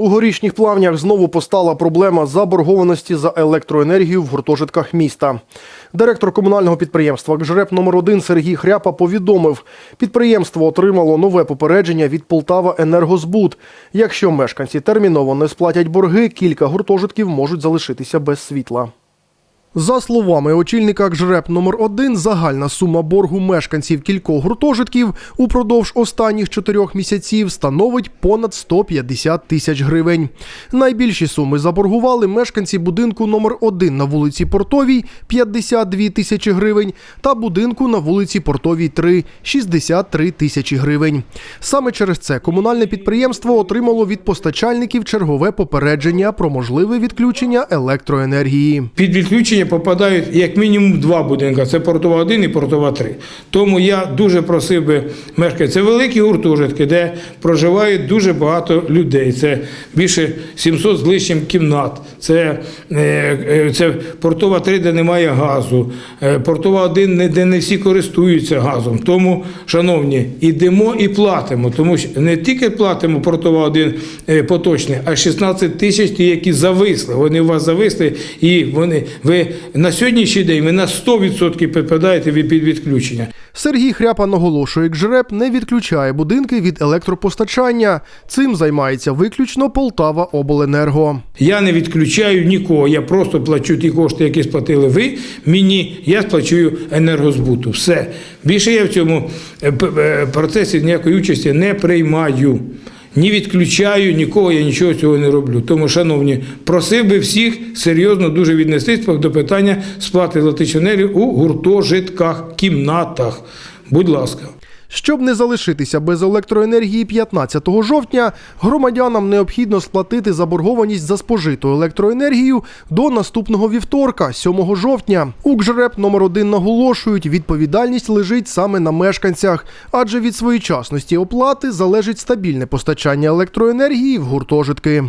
У горішніх плавнях знову постала проблема заборгованості за електроенергію в гуртожитках міста. Директор комунального підприємства «КЖРЕП номер 1 Сергій Хряпа повідомив, підприємство отримало нове попередження від Полтава Енергозбут. Якщо мешканці терміново не сплатять борги, кілька гуртожитків можуть залишитися без світла. За словами очільника КЖРЕП номер 1 загальна сума боргу мешканців кількох гуртожитків упродовж останніх чотирьох місяців становить понад 150 тисяч гривень. Найбільші суми заборгували мешканці будинку номер 1 на вулиці Портовій 52 тисячі гривень та будинку на вулиці Портовій 3 63 тисячі гривень. Саме через це комунальне підприємство отримало від постачальників чергове попередження про можливе відключення електроенергії. Під відключення попадають як мінімум два будинки. Це портова 1 і портова 3. Тому я дуже просив би мешканців. Це великі гуртожитки, де проживають дуже багато людей. Це більше 700 з лишнім кімнат. Це, е, е, це портова 3, де немає газу. Е, Портова 1, де не всі користуються газом. Тому, шановні, ідемо і платимо. Тому що не тільки платимо портова 1 е, поточний, а 16 тисяч ті, які зависли. Вони у вас зависли, і вони ви на сьогоднішній день ви на 100% підпадаєте від під відключення. Сергій Хряпа наголошує, КЖРЕП не відключає будинки від електропостачання. Цим займається виключно Полтава Обленерго. Я не відключаю нікого, я просто плачу ті кошти, які сплатили ви мені, я сплачую енергозбуту. Все. Більше я в цьому е, е, процесі ніякої участі не приймаю. Ні відключаю, нікого я нічого цього не роблю. Тому, шановні, просив би всіх серйозно дуже віднестись до питання сплати електричної у гуртожитках, кімнатах. Будь ласка. Щоб не залишитися без електроенергії 15 жовтня, громадянам необхідно сплатити заборгованість за спожиту електроенергію до наступного вівторка, 7 жовтня. У КЖРЕП номер 1 наголошують, відповідальність лежить саме на мешканцях, адже від своєчасності оплати залежить стабільне постачання електроенергії в гуртожитки.